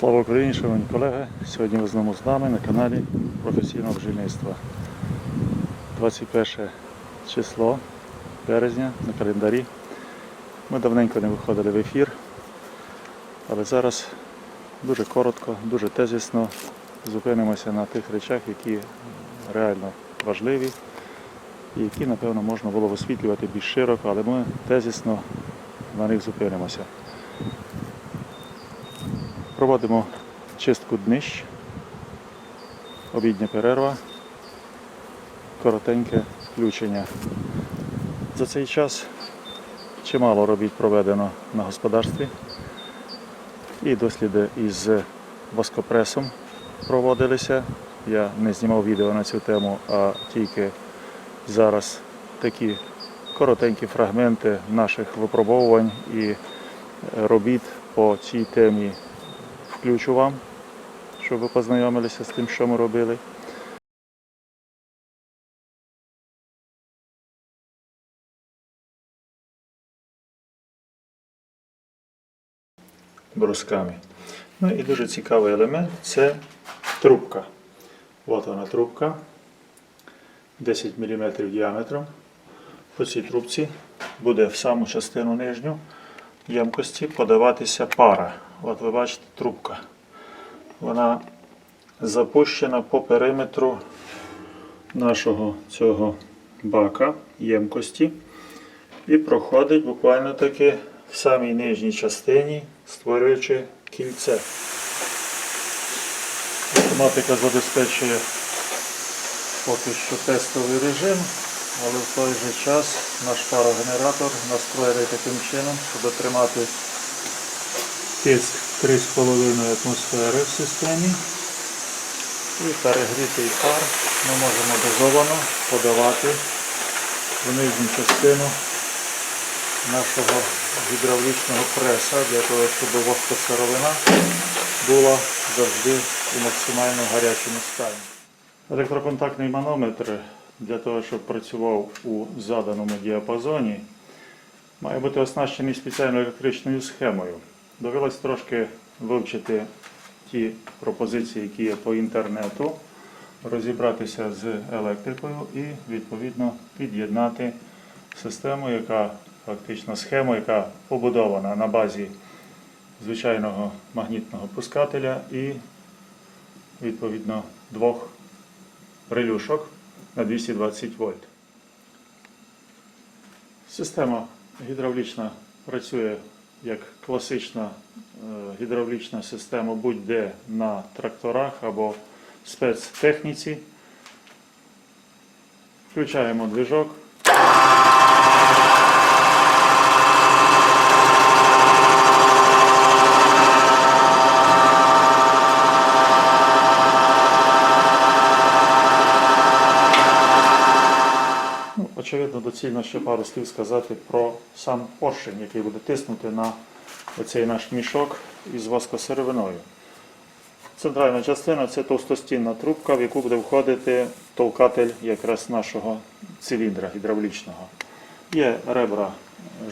Слава Україні, шановні колеги! Сьогодні ви знову з нами на каналі професійного бджільництва. 21 число березня на календарі. Ми давненько не виходили в ефір, але зараз дуже коротко, дуже тезісно зупинимося на тих речах, які реально важливі і які, напевно, можна було висвітлювати більш широко, але ми тезісно на них зупинимося. Проводимо чистку днищ, обідня перерва, коротеньке включення. За цей час чимало робіт проведено на господарстві. І досліди із воскопресом проводилися. Я не знімав відео на цю тему, а тільки зараз такі коротенькі фрагменти наших випробовувань і робіт по цій темі включу вам, щоб ви познайомилися з тим, що ми робили. Брусками. Ну і дуже цікавий елемент це трубка. От вона трубка 10 мм діаметром. По цій трубці буде в саму частину нижню ємкості подаватися пара. От ви бачите трубка. Вона запущена по периметру нашого цього бака ємкості і проходить буквально таки в самій нижній частині, створюючи кільце. Автоматика забезпечує поки що тестовий режим, але в той же час наш парогенератор настроєний таким чином, щоб отримати тиск 3,5 атмосфери в системі. І перегрітий пар ми можемо дозовано подавати в нижню частину нашого гідравлічного преса для того, щоб воскосировина була завжди у максимально гарячому стані. Електроконтактний манометр для того, щоб працював у заданому діапазоні, має бути оснащений спеціальною електричною схемою. Довелось трошки вивчити ті пропозиції, які є по інтернету, розібратися з електрикою і відповідно під'єднати систему, яка фактично схему, яка побудована на базі звичайного магнітного пускателя і відповідно двох релюшок на 220 вольт. Система гідравлічна працює як класична е, гідравлічна система будь-де на тракторах або спецтехніці. Включаємо движок. Ну, очевидно, доцільно ще пару слів сказати про сам поршень, який буде тиснути на оцей наш мішок із воскосировиною. Центральна частина це товстостінна трубка, в яку буде входити толкатель якраз нашого циліндра гідравлічного. Є ребра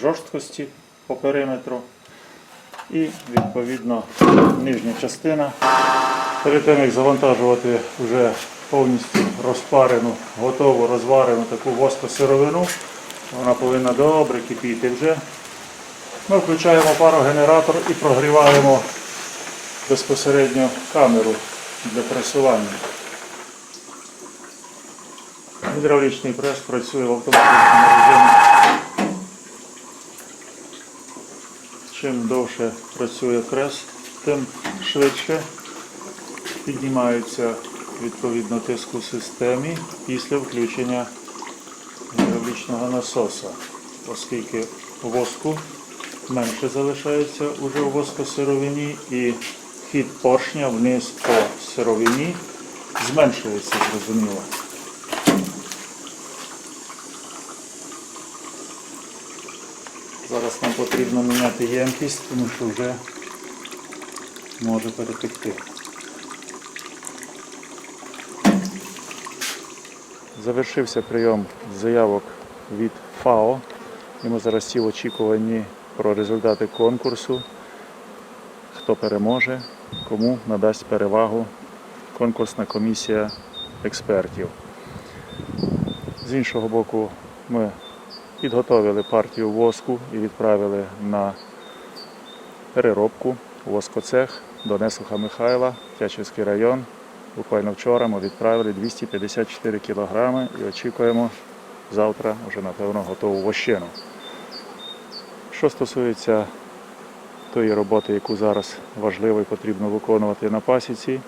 жорсткості по периметру і відповідно нижня частина. Перед тим як завантажувати вже повністю розпарену, готову розварену таку воскосировину, вона повинна добре кипіти вже. Ми включаємо парогенератор і прогріваємо безпосередньо камеру для пресування. Гідравлічний прес працює в автоматичному режимі. Чим довше працює прес, тим швидше піднімається відповідно тиск у системі після включення гідравлічного насоса, оскільки воску менше залишається уже у воскосировині і хід поршня вниз по сировині зменшується, зрозуміло. Зараз нам потрібно міняти ємкість, тому що вже може перетекти. Завершився прийом заявок від ФАО. І ми зараз всі в очікуванні про результати конкурсу, хто переможе, кому надасть перевагу конкурсна комісія експертів. З іншого боку, ми підготовили партію воску і відправили на переробку воскоцех до Неслуха Михайла, Тячівський район. Буквально вчора ми відправили 254 кілограми і очікуємо завтра вже напевно готову вощину. Що стосується тої роботи, яку зараз важливо і потрібно виконувати на пасіці.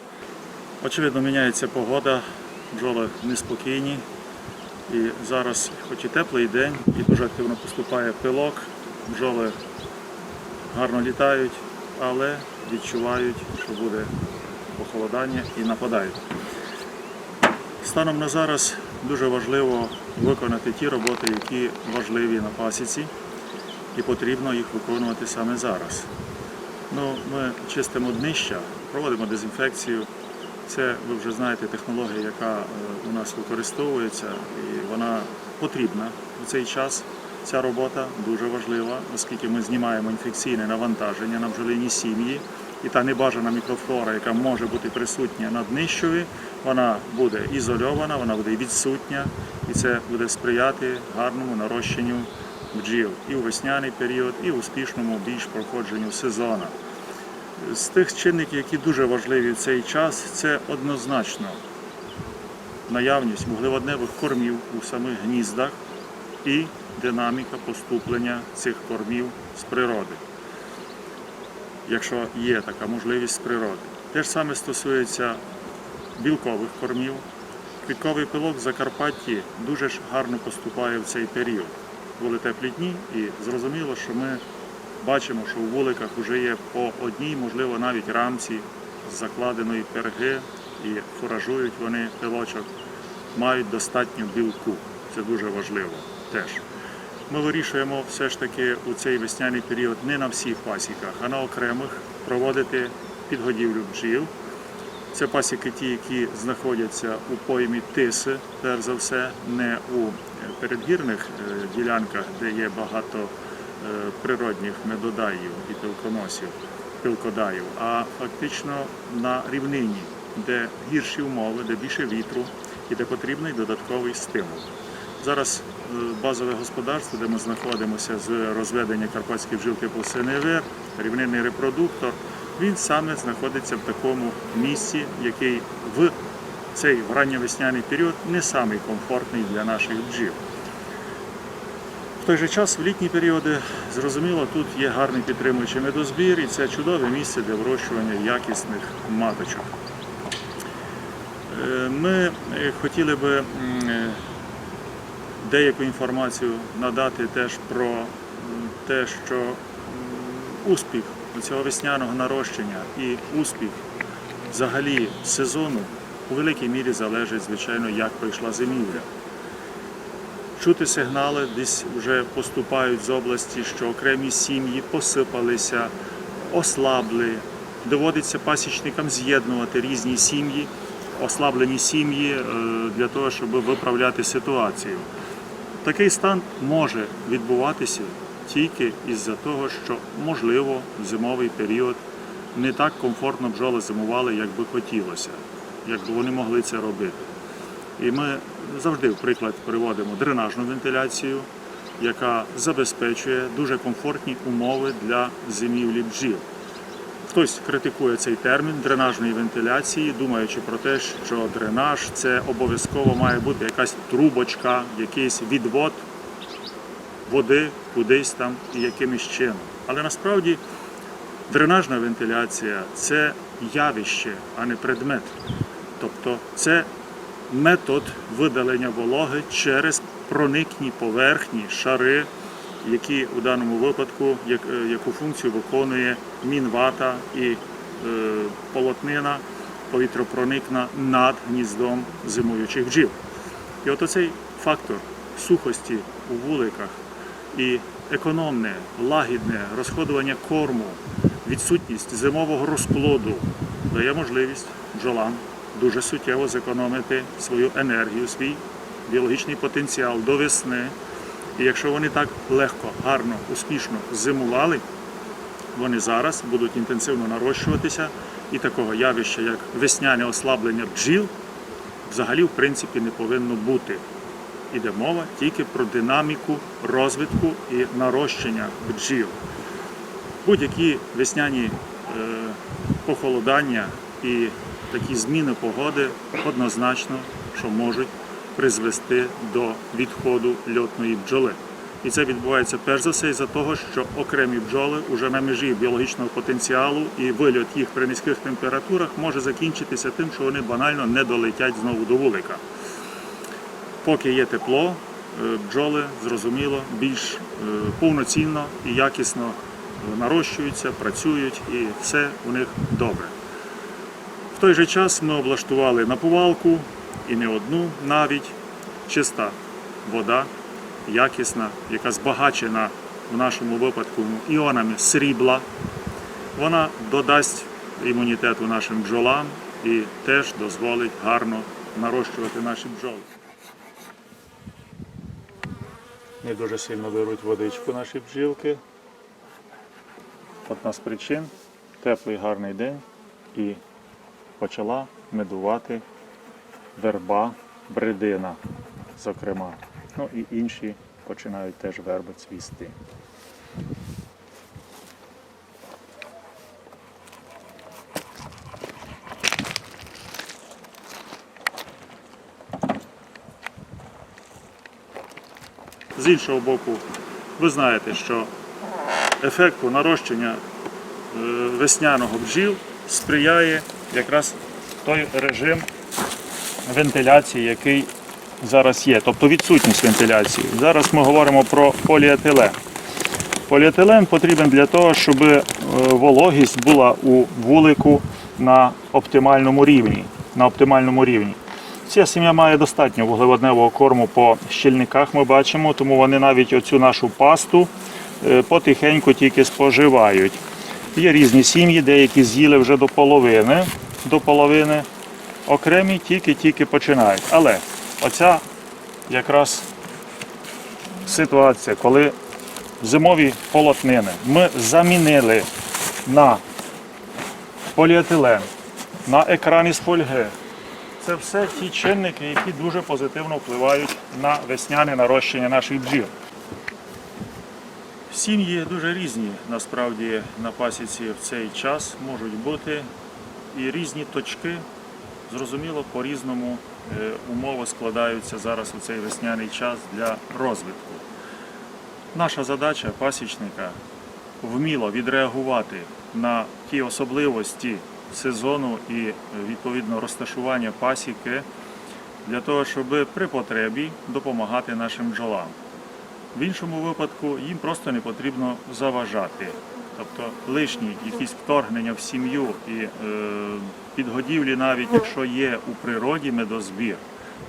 Очевидно, міняється погода, бджоли неспокійні. І зараз, хоч і теплий день, і дуже активно поступає пилок, бджоли гарно літають, але відчувають, що буде похолодання і нападають. Станом на зараз дуже важливо виконати ті роботи, які важливі на пасіці, і потрібно їх виконувати саме зараз. Ну, ми чистимо днища, проводимо дезінфекцію. Це ви вже знаєте технологія, яка е, у нас використовується, і вона потрібна в цей час. Ця робота дуже важлива, оскільки ми знімаємо інфекційне навантаження на бджолині сім'ї, і та небажана мікрофлора, яка може бути присутня на днищові, вона буде ізольована, вона буде відсутня, і це буде сприяти гарному нарощенню бджіл і у весняний період, і успішному більш проходженню сезону. З тих чинників, які дуже важливі в цей час, це однозначно наявність вуглеводневих кормів у самих гніздах і динаміка поступлення цих кормів з природи, якщо є така можливість з природи. Те ж саме стосується білкових кормів. Квітковий пилок в Закарпатті дуже ж гарно поступає в цей період. Були теплі дні, і зрозуміло, що ми бачимо, що у вуликах вже є по одній, можливо, навіть рамці з закладеної перги і фуражують вони пилочок, мають достатньо білку. Це дуже важливо теж. Ми вирішуємо все ж таки у цей весняний період не на всіх пасіках, а на окремих проводити підгодівлю бджіл. Це пасіки ті, які знаходяться у поймі тиси, перш за все, не у передгірних е, ділянках, де є багато е, природних медодаїв і пилконосів, пилкодаїв, а фактично на рівнині, де гірші умови, де більше вітру і де потрібний додатковий стимул. Зараз е, базове господарство, де ми знаходимося з розведення карпатської бжилки по СНВР, рівнинний репродуктор, він саме знаходиться в такому місці, який в цей ранньовесняний період не самий комфортний для наших бджіл. В той же час в літні періоди, зрозуміло, тут є гарний підтримуючий медозбір і це чудове місце для вирощування якісних маточок. Е, Ми е, хотіли би деяку інформацію надати теж про те, що успіх цього весняного нарощення і успіх взагалі сезону у великій мірі залежить, звичайно, як пройшла зимівля. Чути сигнали десь вже поступають з області, що окремі сім'ї посипалися, ослабли. Доводиться пасічникам з'єднувати різні сім'ї, ослаблені сім'ї е, для того, щоб виправляти ситуацію. Такий стан може відбуватися тільки із-за того, що, можливо, в зимовий період не так комфортно бджоли зимували, як би хотілося, як би вони могли це робити. І ми завжди в приклад приводимо дренажну вентиляцію, яка забезпечує дуже комфортні умови для зимівлі бджіл. Хтось критикує цей термін дренажної вентиляції, думаючи про те, що дренаж це обов'язково має бути якась трубочка, якийсь відвод води кудись там і якимось чином. Але насправді дренажна вентиляція це явище, а не предмет. Тобто це метод видалення вологи через проникні поверхні, шари, які у даному випадку як- е, яку функцію виконує мінвата і е, полотнина повітропроникна над гніздом зимуючих бджіл. І от оцей фактор сухості у вуликах і економне, лагідне розходування корму, відсутність зимового розплоду дає можливість бджолам дуже суттєво зекономити свою енергію, свій біологічний потенціал до весни. І якщо вони так легко, гарно, успішно зимували, вони зараз будуть інтенсивно нарощуватися, і такого явища, як весняне ослаблення бджіл, взагалі в принципі не повинно бути. Іде мова тільки про динаміку розвитку і нарощення бджіл. Будь-які весняні е, похолодання і такі зміни погоди однозначно, що можуть призвести до відходу льотної бджоли. І це відбувається перш за все із-за того, що окремі бджоли вже на межі біологічного потенціалу і вильот їх при низьких температурах може закінчитися тим, що вони банально не долетять знову до вулика. Поки є тепло, е, бджоли зрозуміло більш е, повноцінно і якісно е, нарощуються, працюють і все у них добре. В той же час ми облаштували наповалку і не одну навіть чиста вода, якісна, яка збагачена в нашому випадку іонами срібла. Вона додасть імунітету нашим бджолам і теж дозволить гарно нарощувати наші бджоли. Не дуже сильно беруть водичку наші бджілки. Одна з причин теплий гарний день і почала медувати верба, бредина, зокрема. Ну і інші починають теж верби цвісти. З іншого боку, ви знаєте, що ефекту нарощення е, весняного бджіл сприяє якраз той режим вентиляції, який зараз є, тобто відсутність вентиляції. Зараз ми говоримо про поліетилен. Поліетилен потрібен для того, щоб е, вологість була у вулику на оптимальному рівні. На оптимальному рівні. Ця сім'я має достатньо вуглеводневого корму по щільниках, ми бачимо, тому вони навіть оцю нашу пасту е, потихеньку тільки споживають. Є різні сім'ї, деякі з'їли вже до половини, до половини, окремі тільки-тільки починають. Але оця якраз ситуація, коли зимові полотнини ми замінили на поліетилен, на екран із фольги. Це все ті чинники, які дуже позитивно впливають на весняне нарощення наших бджіл. Сім'ї дуже різні насправді на пасіці в цей час можуть бути і різні точки. Зрозуміло, по-різному е, умови складаються зараз у цей весняний час для розвитку. Наша задача пасічника вміло відреагувати на ті особливості сезону і е, відповідно розташування пасіки для того, щоб при потребі допомагати нашим бджолам. В іншому випадку їм просто не потрібно заважати. Тобто лишні якісь вторгнення в сім'ю і е, підгодівлі, навіть якщо є у природі медозбір,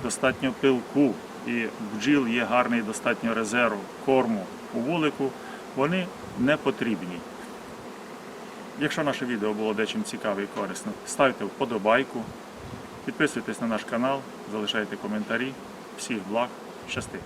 достатньо пилку і бджіл є гарний достатньо резерв корму у вулику, вони не потрібні. Якщо наше відео було дечим цікаве і корисно, ставте вподобайку, підписуйтесь на наш канал, залишайте коментарі. Всіх благ, щасти!